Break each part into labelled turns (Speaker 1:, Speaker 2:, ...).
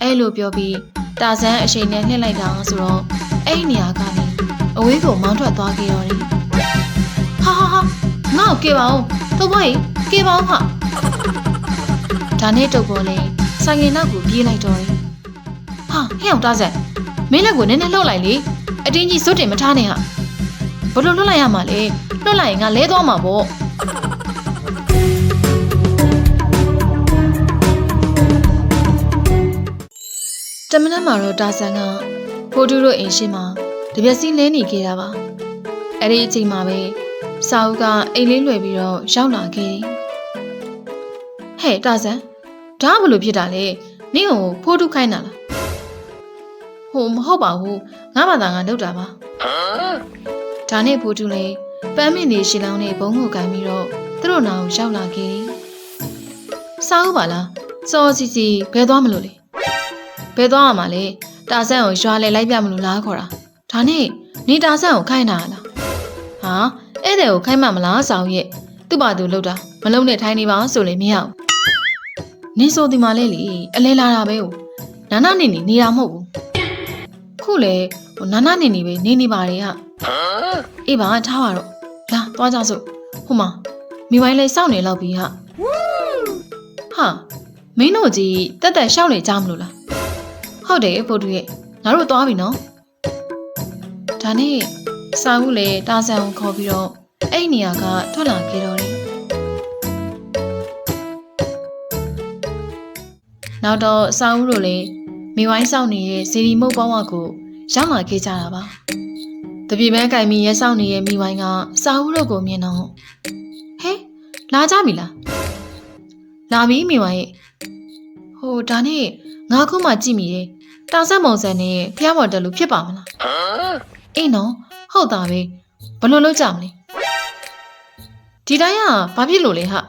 Speaker 1: အဲ့လိုပြောပြီးတာဇန်အရှိန်နဲ့လှည့်လိုက်တာဆိုတော့အဲ့ဒီနေရာကနေအဝေးကိုမောင်းထွက်သွားခဲ့တော့တယ်ဟာဟာဟာငါ့ကိုကေပါအောင်တော့ဘောကြီးကေပါအောင်ဟာဒါနဲ့တုတ်ပေါ်လေဆိုင်ငင်နောက်ကိုပြေးလိုက်တော့တယ်ဟာဟဲ့အောင်တာဇန်မင်းလက်ကိုနည်းနည်းလှုပ်လိုက်လေအတင်းကြီးစွတ်တင်မထားနဲ့ဟာဘလို့လှုပ်လိုက်ရမှာလဲလှုပ်လိုက်ရင်ငါလဲသွားမှာပေါ့ တမနက်မှာတော့တာဆန်ကဖိုးတူတို့အိမ်ရှိမှာတပြက်စီလဲနေခဲ့တာပါအဲ့ဒီအချိန်မှာပဲစာအုပ်ကအိမ်လေးလွယ်ပြီးတော့ရောက်လာခဲ့တယ်ဟဲ့တာဆန်ဒါကဘလို့ဖြစ်တာလဲနင့်ကိုဖိုးတူခိုင်းတာလားဟိုမဟုတ်ပါဘူးငါဘာသာငါလုပ်တာပါဒါနဲ့ဖိုးတူလည်းပန်းမင်နေရှီလောင်းနဲ့ဘုံကိုကင်ပြီးတော့သူတို့နာကိုရောက်လာခဲ့တယ်စာအုပ်ပါလားစောစီစီဘယ်သွားမလို့လဲ ဘယ်သွားရမှာလဲတာဆန်ကိုရွာလေလိုက်ပြမလို့လားခေါ်တာဒါနဲ့နေတာဆန်ကိုခိုင်းတာလားဟာဧည့်သည်ကိုခိုင်းမှမလားဆောင်ရဲ့သူ့ဘာသူလှုပ်တာမလုံနဲ့ထိုင်းနေပါဆိုလေမရဘူးနင်းဆိုဒီမှာလဲလေအလဲလာတာပဲဟိုနာနာနေနေနေတာမဟုတ်ဘူးခုလေဟိုနာနာနေနေပဲနေနေပါလေဟာအေးပါထားပါတော့လာသွားကြစို့ဟိုမှာမိဝိုင်းလဲစောင့်နေလောက်ပြီဟာဟာမင်းတို့ကြီးတက်တက်ရှောက်နေကြမလို့လား ဟုတ်တယ်ဖိုတူရဲ့ငါတို့သွားပြီနော်ဒါနဲ့စာဦးလည်းတာဆန်ကိုခေါ်ပြီးတော့အဲ့ဒီနေရာကထွက်လာခဲ့တော့တယ်နောက်တော့စာဦးတို့လည်းမိဝိုင်းဆောင်နေတဲ့ဇီရီမုတ်ပေါင်းဝကိုရောက်လာခဲ့ကြတာပါတပြေပန်းကင်မီရဲဆောင်နေတဲ့မိဝိုင်းကစာဦးတို့ကိုမြင်တော့ဟဲလာကြပြီလားလာပြီမိဝိုင်းရဲ့ ဟိုဒါနဲ့ငါခုမှကြည့်မိတယ်တာဆက်မုံစံနဲ့ဖျားမော်တယ်လို့ဖြစ်ပါမလားအေးနော်ဟုတ်တာပဲဘယ်လိုလုပ်ကြမလဲဒီတိုင်းကဘာဖြစ်လို့လဲဟာ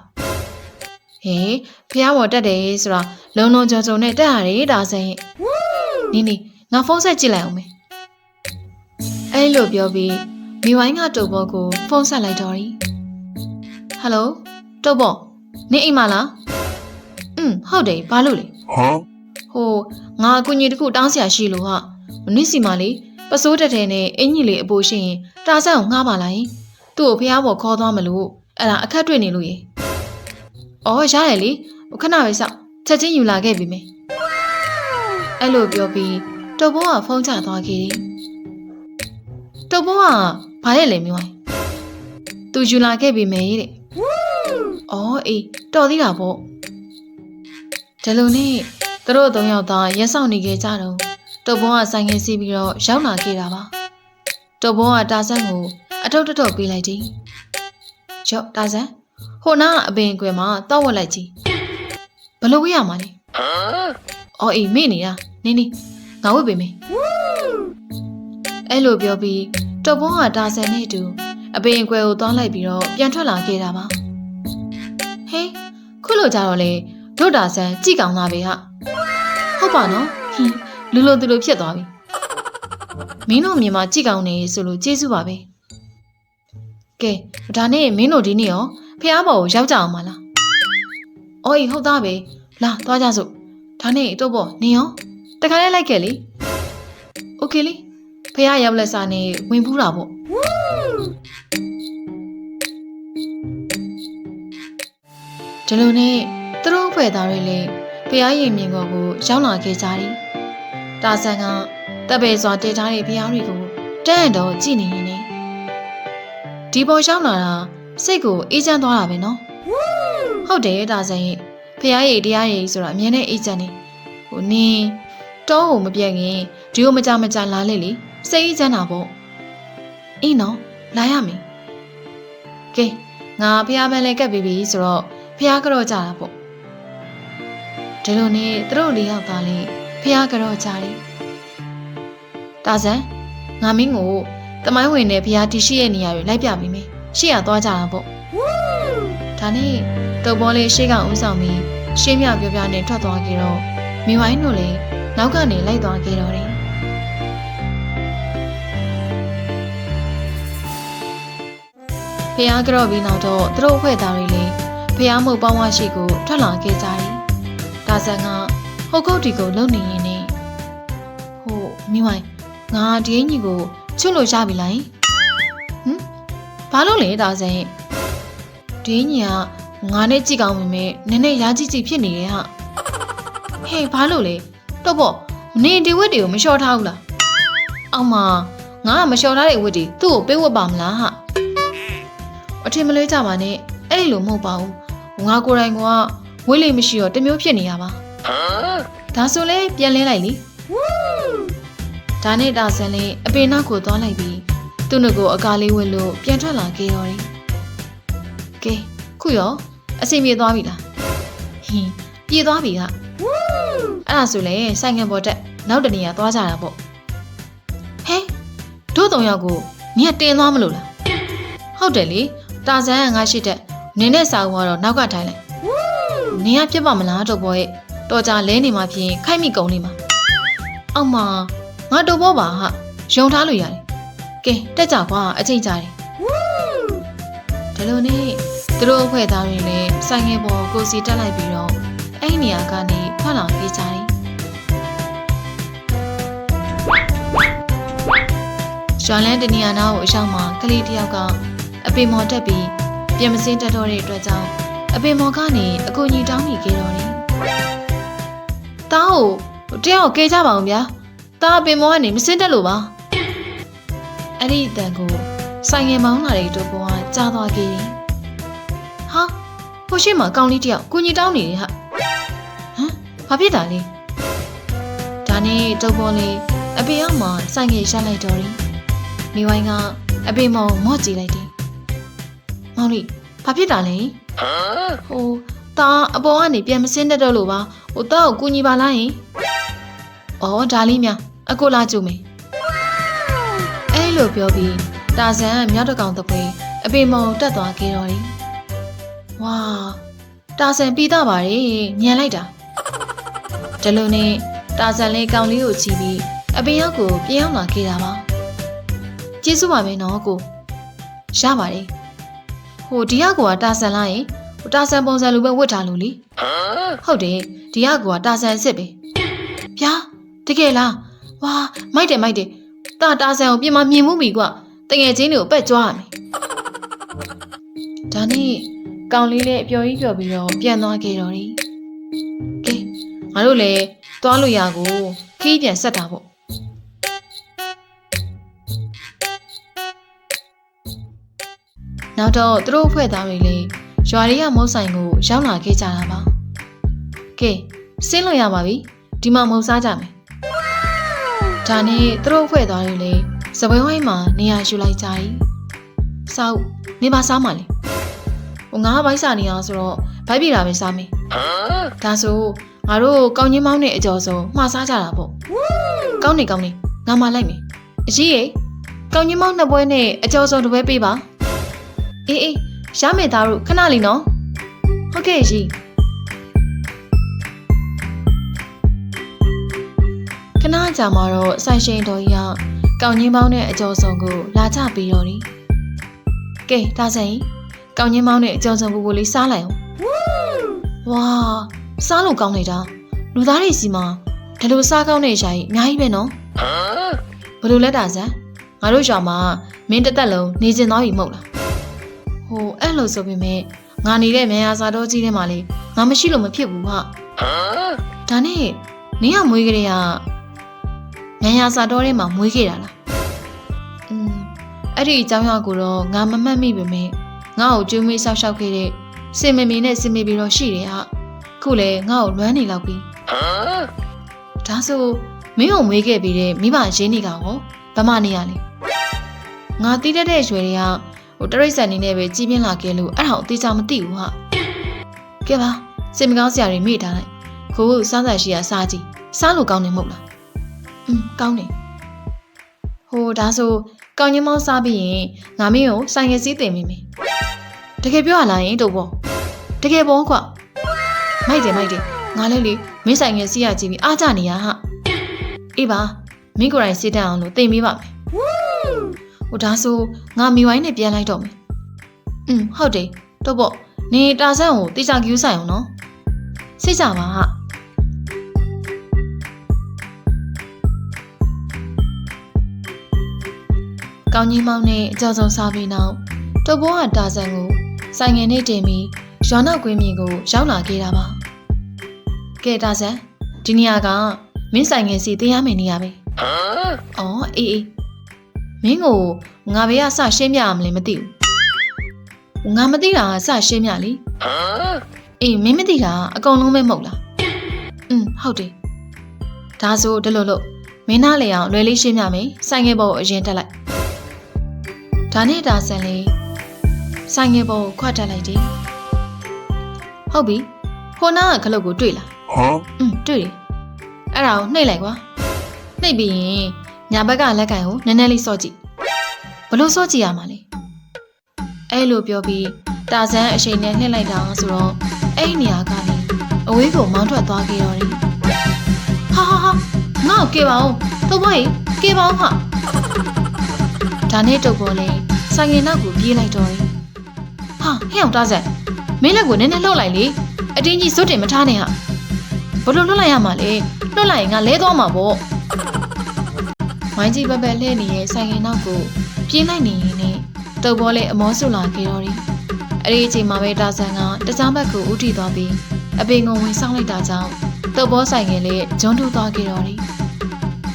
Speaker 1: ဟေးဖျားမော်တက်တယ်ဆိုတာလုံလုံကြော်ကြော်နဲ့တက်ရတယ်ဒါဆိုရင်နီနီငါဖုန်းဆက်ကြည့်လိုက်အောင်မယ်အဲ့လိုပြောပြီးမိဝိုင်းကတုတ်ဘောကိုဖုန်းဆက်လိုက်တော့တယ်ဟယ်လိုတုတ်ဘောနေအိမ်မလား อืมဟုတ်တယ်ဘာလို့လဲ
Speaker 2: Huh?
Speaker 1: ဟိုငါအကူကြီးတစ်ခုတောင်းဆရာရှိလို့ဟာမနစ်စီမလေးပစိုးတက်တဲ့နဲ့အင်ကြီးလေးအပိုးရှိရင်တာဆန်ကိုငှားပါလိုက်သူ့ကိုဖះဘော်ခေါ်သွားမလို့အဲ့ဒါအခက်တွေ့နေလို့ရေအော်ရတယ်လေခဏပဲစောင့်ချက်ချင်းယူလာခဲ့ပြီမေအဲ့လိုပြောပြီးတုပ်ဘိုးကဖုန်းချသွားခဲ့တယ်တုပ်ဘိုးကဘာရဲ့လဲမျိုးသူယူလာခဲ့ပြီမေတဲ့အော်အေးတော်သေးတာပေါ့ ဒီလိုနဲ့သူတို့သုံးယောက်သားရက်ဆောင်နေခဲ့ကြတော့တုပ်ဘုံကဆိုင်ငယ်စီးပြီးတော့ရောက်လာခဲ့တာပါတုပ်ဘုံကတာဆန်းကိုအထုပ်တထုပ်ပေးလိုက်တယ်ရော့တာဆန်းဟိုနာကအပင်ကွယ်မှာတောက်ဝက်လိုက်ကြည့်ဘယ်လိုဝေးရမှာလဲအော်အေးမေ့နေတာနင်းနီငါဝတ်ပေးမယ်အဲ့လိုပြောပြီးတုပ်ဘုံကတာဆန်းနဲ့အတူအပင်ကွယ်ကိုသွားလိုက်ပြီးတော့ပြန်ထွက်လာခဲ့တာပါဟေးခုလိုကြတော့လေ တို့တာဆန်းကြည့်ကောင်းသားပဲဟာ ဟုတ်ပါနော်ဟင်းလူလိုသူလိုဖြစ်သွားပြီမင်းတို့မြန်မာကြည့်ကောင်းနေဆိုလို့ကျေးဇူးပါပဲကဲဒါနဲ့မင်းတို့ဒီနေ့ရောဖះဘော်ကိုရောက်ကြအောင်မလားအော်အေးဟုတ်သားပဲလာသွားကြစို့ဒါနဲ့တော့ပေါ့နင်ရောတခါလေးလိုက်ခဲ့လေโอเคလေဖះရောက်လက်စားနေဝင်ဖူးတာပေါ့ဒီလိုနဲ့ သူတို့အဖွဲ့သားတွေလည်းဖျားရည်မြင်ကောကိုရောက်လာခဲ့ကြတယ်။တာဆန်ကတပ်ပေစွာတည်ထားတဲ့ဖျားတွေကိုတန်းတော့ကြည့်နေနေနေ။ဒီပေါ်ရောက်လာတာစိတ်ကိုအေးချမ်းသွားတာပဲနော်။ဟုတ်တယ်တာဆန်ရဲ့ဖျားရည်တရားရည်ဆိုတာအမြဲတမ်းအေးချမ်းနေ။ဟိုနင်းတောကိုမပြတ်ခင်ဒီကိုမကြမကြလာလေလေစိတ်အေးချမ်းတာပေါ့။အေးနော်လာရမယ်။ကဲငါဖျားမလဲကပ်ပြီးပြီဆိုတော့ဖျားကတော့ကြတာပေါ့ ဒီလိုနဲ့သူတို့လေးယောက်သားလေးဖះကြော့ကြတယ်။တာဇန်ငါမင်းကိုတမိုင်းဝင်တဲ့ဖះတီရှိရဲ့နေရာတွေလိုက်ပြပေးမယ်။ရှေ့ရသွားကြတာပေါ့။ဒါနဲ့တုပ်ပေါ်လေးရှေ့ကဦးဆောင်ပြီးရှေ့မြောက်ပြောပြနဲ့ထွက်သွားကြတော့မိဝိုင်းတို့လည်းနောက်ကနေလိုက်သွားကြတော့တယ်။ဖះကြော့ပြီးနောက်တော့သူတို့အဖွဲ့သားတွေလည်းဖះမှုပေါင်းဝရှိကိုထွက်လာခဲ့ကြတယ်။ ဒါဆန်ကဟိုကုတ်ဒီကိုလုံနေရင်ねဟိုမိမိုင်ငါဒီအင်ကြီးကိုချွတ်လို့ရပြီလားဟင်ဘာလို့လဲဒါဆိုရင်ဒီအင်ကြီးကငါနဲ့ကြည့်ကောင်းမိမယ်နည်းနည်းရာကြည့်ကြည့်ဖြစ်နေတယ်ဟာဟေးဘာလို့လဲတော့ပေါ့မနေဒီဝက်တွေကိုမလျှော့ထားဘူးလားအောက်မှာငါကမလျှော်ထားတဲ့ဝတ်တွေသူ့ကိုပေးဝတ်ပါမလားဟာအထင်မလွဲကြပါနဲ့အဲ့လိုမဟုတ်ပါဘူးငါကိုယ်တိုင်က ဝတ်လေမရှိတော့တစ်မျိုးဖြစ်နေရပါဒါဆိုလဲပြန်လဲလိုက်လीဒါနဲ့တာဆန်လေးအပေနောက်ကိုသွားလိုက်ပြီးသူ့နှုတ်ကိုအကားလေးဝတ်လို့ပြန်ထွက်လာခဲ့တော့တယ်ကဲခုရောအစီပြေသွားပြီလားဟင်းပြေသွားပြီကအဲ့ဒါဆိုလဲဆိုင်ငံပေါ်တက်နောက်တနေရာသွားကြတာပေါ့ဟဲတို့သုံးယောက်ကိုနင်ကတင်သွားမလို့လားဟုတ်တယ်လေတာဆန်ကငါရှိတဲ့နင်းနဲ့စာဦးကတော့နောက်ကထိုင်လိုက် နင်ကပြစ်ပါမလားတော့ဘောရဲ့တော်ကြလဲနေမှဖြင့်ခိုက်မိကုန်နေမှာအောက်မှာငါတော့ဘောပါဟာယုံထားလို့ရတယ်ကဲတက်ကြကွာအချိန်ကြတယ်ဒီလိုနဲ့သူတို့အဖွဲ့သားတွေလည်းဆိုင်ငယ်ပေါ်ကိုစီတက်လိုက်ပြီးတော့အဲ့ဒီနေရာကနေထွက်လာခဲ့ကြတယ်ရွှန်လန်းတနီယာနာကိုအရောက်မှာကလေးတစ်ယောက်ကအပေမော်တက်ပြီးပြင်မစင်းတက်တော့တဲ့အတွက်ကြောင့် အပေမော်ကနေအကူကြီးတောင်းနေခဲ့တော့တယ်။တားကိုတယောက်ကဲကြပါအောင်ဗျာ။တားအပေမော်ကနေမစင်းတက်လို့ပါ။အဲ့ဒီအတန်ကိုဆိုင်ငယ်မောင်းလာတဲ့တို့ပေါ်ကကြားသွားခဲ့တယ်။ဟာဟိုရှိမှာကောင်းလေးတယောက်ကူညီတောင်းနေတယ်ဟာ။ဟမ်ဘာဖြစ်တာလဲ။ဒါနဲ့တုပ်ပေါ်လေးအပေအောက်မှာဆိုင်ငယ်ရှက်လိုက်တော့တယ်။မိဝိုင်းကအပေမော်မော့ကြည့်လိုက်တယ်။မောင်လေး ဘာဖြစ်တာလဲဟိုတာအပေါ်ကနေပြန်မစင်းတတ်တော့လို့ပါဟိုတာကိုကူညီပါလားယင်ဩဒါလေးများအကိုလာကြုံမယ်အဲ့လိုပြောပြီးတာဆန်ကမြောက်တကောင်တပွဲအပေမောင်တက်သွားခဲ့တော့တယ်ဝါတာဆန်ပြီးသားပါတယ်ညံလိုက်တာဒီလိုနဲ့တာဆန်လေးကောင်လေးကိုချီပြီးအပေရောက်ကိုပြန်ရောက်လာခဲ့တာပါကျေးဇူးပါမယ်နော်ကိုရပါတယ် ဟိုဒီကကွာတာဆန်လားယင်ဟိုတာဆန်ပုံစံလိုပဲဝတ်ထားလို့လीဟုတ်တယ်ဒီကကွာတာဆန်အစ်စ်ပဲဗျာတကယ်လားဝါမိုက်တယ်မိုက်တယ်တာတာဆန်ကိုပြင်မမြင်မှုပြီကွာတငယ်ချင်းတွေကိုပက်ကြွားရမယ်ဒါနဲ့ကောင်လေးလည်းအပျော်ကြီးပျော်ပြီးတော့ပြန်သွားခဲ့တော့တယ်ကဲငါတို့လည်းသွားလို့ရကိုခီးပြန်ဆက်တာပေါ့ နောက်တော့သူတို့အဖွဲ့သားတွေလည်းရွာတွေကမုတ်ဆိုင်ကိုရောက်လာခဲ့ကြတာပါကဲဆင်းလို့ရပါပြီဒီမှာမုတ်စားကြမယ်ဒါနဲ့သူတို့အဖွဲ့သားတွေလည်းစပွဲဝိုင်းမှာနေရာယူလိုက်ကြ၏စောက်နေပါစားမှလေဟိုငါးဘိုက်စာနေအောင်ဆိုတော့ဘိုက်ပြေတာပဲစားမယ်ဒါဆိုငါတို့ကောင်းချင်းမောင်းနဲ့အကျော်ဆုံးမှားစားကြတာပေါ့ကောင်းနေကောင်းနေငါမှလိုက်မယ်အကြီးရေကောင်းချင်းမောင်းနှစ်ပွဲနဲ့အကျော်ဆုံးတစ်ပွဲပေးပါ အေးအေးရမယ်သားတို့ခဏလေးနော်ဟုတ်ကဲ့ကြီးခဏကြာမှာတော့ဆိုင်ရှင်တော်ကြီးကကောင်းချင်းပေါင်းတဲ့အကျော်စုံကိုလာချပြီးတော့တယ်ကဲဒါဆိုရင်ကောင်းချင်းပေါင်းတဲ့အကျော်စုံကိုကိုလေးစားလိုက်အောင်ဝါစားလို့ကောင်းနေတာလူသားတွေစီမှာဒီလိုစားကောင်းတဲ့ရှာကြီးအများကြီးပဲနော်ဘယ်လိုလဲတာဆန်ငါတို့ရွာမှာမင်းတစ်သက်လုံးနေကျင်သွားပြီမဟုတ်လားဟိုအဲ့ လိုဆိုပေမဲ့ငါနေတဲ့မြန်ရစာတော်ကြီးထဲမှာလေငါမရှိလို့မဖြစ်ဘူးဟာဒါနဲ့နင်းကမွေးကလေးကမြန်ရစာတော်ထဲမှာမွေးခဲ့တာလားอืมအဲ့ဒီအကြောင်းအရာကိုတော့ငါမမှတ်မိပေမဲ့ငါ့ကိုကျွေးမွေးဆောက်ရှောက်ခဲ့တဲ့စင်မမီနဲ့စင်မီပြီးတော့ရှိတယ်ဟာခုလေငါ့ကိုလွမ်းနေလောက်ပြီဒါဆိုမင်းကိုမွေးခဲ့ပြီးတဲ့မိဘရင်းနေကရောဗမာနေရလေငါတီးတတ်တဲ့ရွယ်တွေက ဟိုတရိတ်ဆန်နေနဲ့ပဲကြီးပြင်းလာခဲ့လို့အဲ့ဒါကိုအသေးချာမသိဘူးဟာကဲပါစင်မကောင်းစရာတွေမိထားလိုက်ခိုးစားစားရှိရစားကြည့်စားလို့ကောင်းနေမဟုတ်လားอืมကောင်းတယ်ဟိုဒါဆိုကောင်းညမောင်းစားပြီးရင်ငါမင်းကိုဆိုင်ငယ်စည်းတင်မိမယ်တကယ်ပြောရလားယင်တို့ပေါ့တကယ်ပေါ့ကွာမိုက်တယ်မိုက်တယ်ငါလည်းလေမင်းဆိုင်ငယ်စီးရကြည့်ပြီးအားကြနေရဟာအေးပါမင်းကိုယ်တိုင်စစ်တတ်အောင်လို့တင်ပေးပါမယ် ဟိုဒါဆိုငါမိဝိုင်းနဲ့ပြန်လိုက်တော့မယ်อืมဟုတ်တယ်တော့ပေါ့နေတာဆန့်ကိုတေချာကယူဆိုင်အောင်နော်စိတ်ကြပါဟာကောင်းကြီးမောင်နဲ့အကြောဆုံးစားပြီးနောက်တုပ်ဘောကတာဆန်ကိုဆိုင်ငယ်နဲ့တင်ပြီးရွာနောက်ကွင်းမြေကိုရောက်လာခဲ့တာပါ။ကဲတာဆန်ဒီနေရာကမင်းဆိုင်ငယ်စီတင်ရမယ့်နေရာပဲ။အော်အေးအေး မင်းကိုငါဘေးကစရှင်းပြရမလဲမသိဘူးငါမသိတာကစရှင်းပြလीအေးမင်းမသိတာအကုန်လုံးပဲမဟုတ်လားอืมဟုတ်တယ်ဒါဆိုဒီလိုလို့မင်းသားလေအောင်လွယ်လေးရှင်းပြမယ်ဆိုင်ငယ်ပေါ်ကိုအရင်တက်လိုက်ဒါနဲ့ဒါဆန်လေးဆိုင်ငယ်ပေါ်ကိုခွတ်တက်လိုက်တယ်ဟုတ်ပြီခိုနာကခလုတ်ကိုတွေ့လား
Speaker 2: Huh?
Speaker 1: อืมတွေ့တယ်အဲ့ဒါကိုနှိပ်လိုက်ကွာနှိပ်ပြီးရင် ညာဘက်ကလက်ကင်ကိုနည်းနည်းလေးစော့ကြည့်ဘလို့စော့ကြည့်ရမှာလဲအဲ့လိုပြောပြီးတာဇန်အချိန်နဲ့နှိပ်လိုက်တာဆိုတော့အဲ့ဒီနေရာကနေအဝေးကိုမောင်းထွက်သွားခဲ့တော့တယ်ဟာဟာဟာငါ့ကိုကေပါအောင်တော့ဘောကြီးကေပါအောင်ဟာဒါနဲ့တုတ်ပေါ်လဲဆိုင်ငင်နောက်ကိုပြေးလိုက်တော့တယ်ဟာဟဲ့အောင်တာဇန်မင်းလက်ကိုနည်းနည်းလှုပ်လိုက်လေအတင်းကြီးစွတ်တင်မထားနဲ့ဟာဘလို့လွတ်လိုက်ရမှာလဲလွတ်လိုက်ရင်ငါလဲသွားမှာပေါ့ ဝိုင်းကြီးပက်ပက်လှည့်နေတဲ့ဆိုင်ရင်နောက်ကိုပြေးလိုက်နေရင်နဲ့တုပ်ဘောလေးအမောဆူလာခဲ့တော့တယ်အဲ့ဒီအချိန်မှာပဲတာဆန်ကတခြားဘက်ကိုဥတီသွားပြီးအပင်ကိုဝင်ဆောင်လိုက်တာကြောင့်တုပ်ဘောဆိုင်ငယ်လေးဂျွန်းထုတ်သွားခဲ့တော့တယ်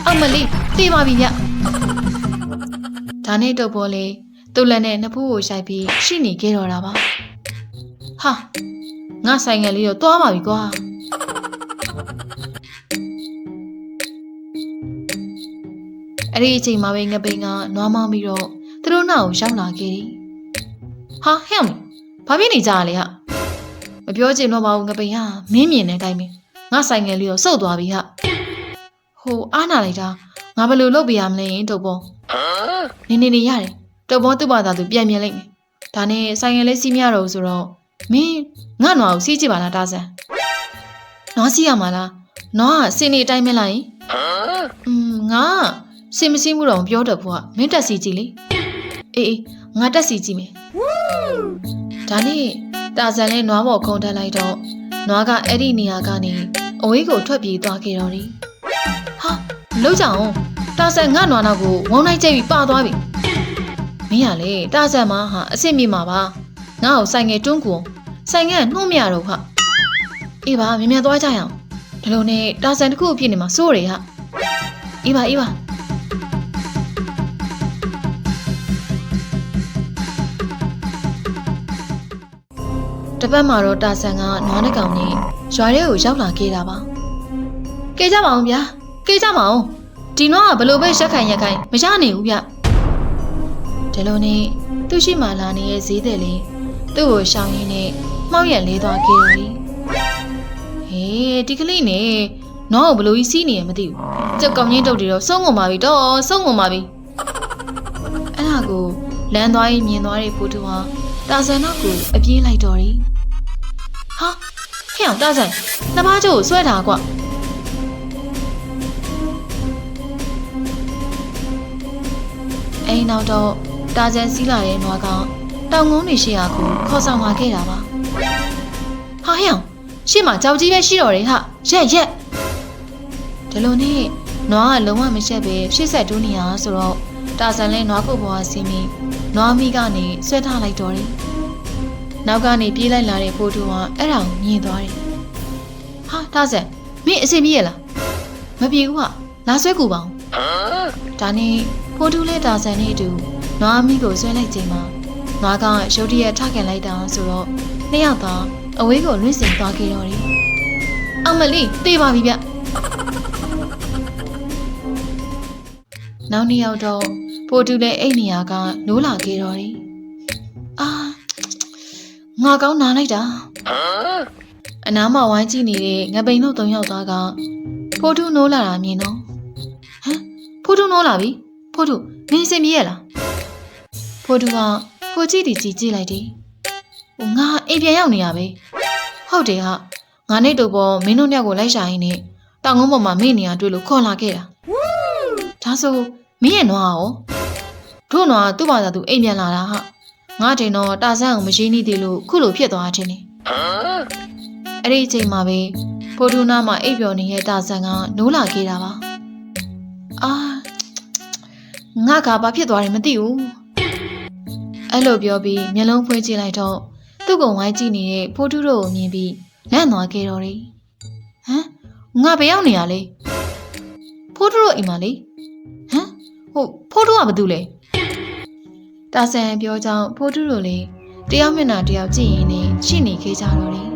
Speaker 1: အမလီတေးပါပြီဗျဒါနဲ့တုပ်ဘောလေးသူ့လက်နဲ့နှစ်ဖူးကိုရှိုက်ပြီးရှိနေခဲ့တော့တာပါဟာငါဆိုင်ငယ်လေးတော့သွားပါပြီကွာ အဲ့ဒီအချိန်မှာပဲငပိန်ကနွားမောင်းပြီးတော့သူတို့နောက်ကိုရောက်လာခဲ့တယ်။ဟာဟဲ့မဘာဖြစ်နေကြလဲဟာမပြောချင်တော့ပါဘူးငပိန်ဟာမင်းမြင်နေတိုင်းပဲငါဆိုင်ငယ်လေးကိုစုပ်သွားပြီဟာဟိုအားနာလိုက်တာငါဘယ်လိုလုပ်ပြရမလဲတုပ်ပေါ်နေနေနေရတယ်တုပ်ပေါ်သူ့ဘာသာသူပြန်မြင်လိုက်မယ်ဒါနဲ့ဆိုင်ငယ်လေးစီးမရတော့ဘူးဆိုတော့မင်းငါ့နွားကိုစီးကြည့်ပါလားတာဆန်နွားစီးရမှာလားနွားကစင်နေအတိုင်းမလားယင်อืมငါက စင်မစင်းမှုတော့မပြောတတ်ဘူးကမင်းတက်စီကြည့်လေအေးအေးငါတက်စီကြည့်မယ်ဒါနဲ့တာဇန်လေးနွားပေါ်ခုံတက်လိုက်တော့နွားကအဲ့ဒီနေရာကနေအဝေးကိုထွက်ပြေးသွားခဲ့တော့တယ်ဟာလုံးကြအောင်တာဇန်ငါနွားနောက်ကိုဝုန်းလိုက်ကျိတ်ပြီးပါသွားပြီမင်းကလေတာဇန်မဟာအစ်စ်မြင့်မှာပါငါ့ကိုဆိုင်ငယ်တွန်းကူအောင်ဆိုင်ငယ်နှုံးမရတော့ဟာအေးပါမြင်မြန်သွားကြရအောင်ဒီလိုနဲ့တာဇန်တစ်ခုအဖြစ်နေမှာစိုးရဟာအေးပါအေးပါ တပတ်မှာတော့တာဆန်ကနွားနှကောင်နဲ့ရွာထဲကိုရောက်လာခဲ့တာပါ။ကဲကြပါအောင်ဗျာ။ကဲကြပါအောင်။ဒီနွားကဘလို့ပဲရက်ခိုင်ရက်ခိုင်မရနိုင်ဘူးဗျ။ဒီလိုနဲ့သူ့ရှိမှလာနေတဲ့ဈေးတယ်လေးသူ့ကိုရှောင်ရင်းနဲ့မှောက်ရက်လေးသွားခဲ့တော့တယ်။ဟေးဒီကလေးနဲ့နွားကိုဘလို့ကြီးစီးနေရမသိဘူး။ကြက်ကောင်ကြီးတုတ်တွေတော့ဆုံးကုန်ပါပြီတော့ဆုံးကုန်ပါပြီ။အဲ့ဒါကိုလမ်းသွားရင်မြင်သွားတဲ့ဖိုးတူဟာတာဆန်နောက်ကိုအပြေးလိုက်တော့တယ်။ ဟာဟဲ့အောင်တာဆန်နှမကျိုးကိုဆွဲတာကွ။အိမ်နောက်တော့တာဆန်စီးလာတဲ့နွားကတောင်ကုန်းတွေရှိရာကိုခေါ်ဆောင်လာခဲ့တာပါ။ဟာဟဲ့အောင်ရှေ့မှာကြောက်ကြီးပဲရှိတော့တယ်ဟာရက်ရက်ဒီလိုနဲ့နွားကလုံးဝမရှက်ပဲရှေ့ဆက်တိုးနေရဆိုတော့တာဆန်လဲနွားကုတ်ပေါ်ကဆင်းပြီးနွားမိကနေဆွဲထားလိုက်တော့တယ်။ နောက်ကနေပြေးလိုက်လာတဲ့ဖိုးတူကအဲ့ဒါကိုမြင်သွားတယ်။ဟာတာဆန်မင်းအစင်ပြေးရလား။မပြေဘူးဟာလာဆွဲကူပါအောင်။ဒါနဲ့ဖိုးတူလဲတာဆန်နဲ့အတူနွားမိကိုဆွဲလိုက်ချိန်မှာနွားကရုတ်တရက်ထခင်လိုက်တာဆိုတော့နှစ်ယောက်သာအဝေးကိုလွင့်စင်သွားခဲ့တော့တယ်။အမလီတေးပါပြီဗျ။နောက်နှစ်ယောက်တော့ဖိုးတူလည်းအိတ်နေရာကနိုးလာခဲ့တော့တယ်။အာ ငါကောင်းနာလိုက်တာ။အနားမှာဝိုင်းကြည့်နေတဲ့ငပိန်တို့သုံးယောက်သားကဖိုးတူနိုးလာတာမြင်တော့ဟမ်ဖိုးတူနိုးလာပြီ။ဖိုးတူမင်းစင်မြရဲ့လား။ဖိုးတူကကိုကြည့်တီကြည့်ကြည့်လိုက်တယ်။ဟိုငါအိမ်ပြန်ရောက်နေရပဲ။ဟုတ်တယ်ဟာငါနဲ့တူပေါ်မင်းတို့ညကိုလိုက်ရှာရင်းနဲ့တောင်ကုန်းပေါ်မှာမိနေရတွေ့လို့ခေါ်လာခဲ့တာ။ဒါဆိုမင်းရဲ့နွားရောတို့နွားသူ့ဘာသာသူအိမ်ပြန်လာတာဟာ ငါတင်တော့တာဆန်းကိုမရင်းနှီးသေးလို့ခုလိုဖြစ်သွားခြင်းနေအဲ့ဒီအချိန်မှာပဲဖိုဒူနာမှာအိပ်ပျော်နေတဲ့တာဆန်းကနိုးလာခဲ့တာပါအာငငါကဘာဖြစ်သွားတယ်မသိဘူးအဲ့လိုပြောပြီးမျက်လုံးဖွင့်ကြည့်လိုက်တော့သူ့ကိုဝိုင်းကြည့်နေတဲ့ဖိုးထုတို့ကိုမြင်ပြီးလန့်သွားခဲ့တော့တယ်ဟမ်ငါဘယ်ရောက်နေရလဲဖိုးထုတို့အိမ်မှာလေဟမ်ဟုတ်ဖိုးထုကဘာတူလဲ တာဆန်ပြောကြောင်းဖိုးထုတို့လည်းတယောက်မျက်နှာတယောက်ကြည့်ရင်းနဲ့ရှိနေခဲ့ကြတော့တယ်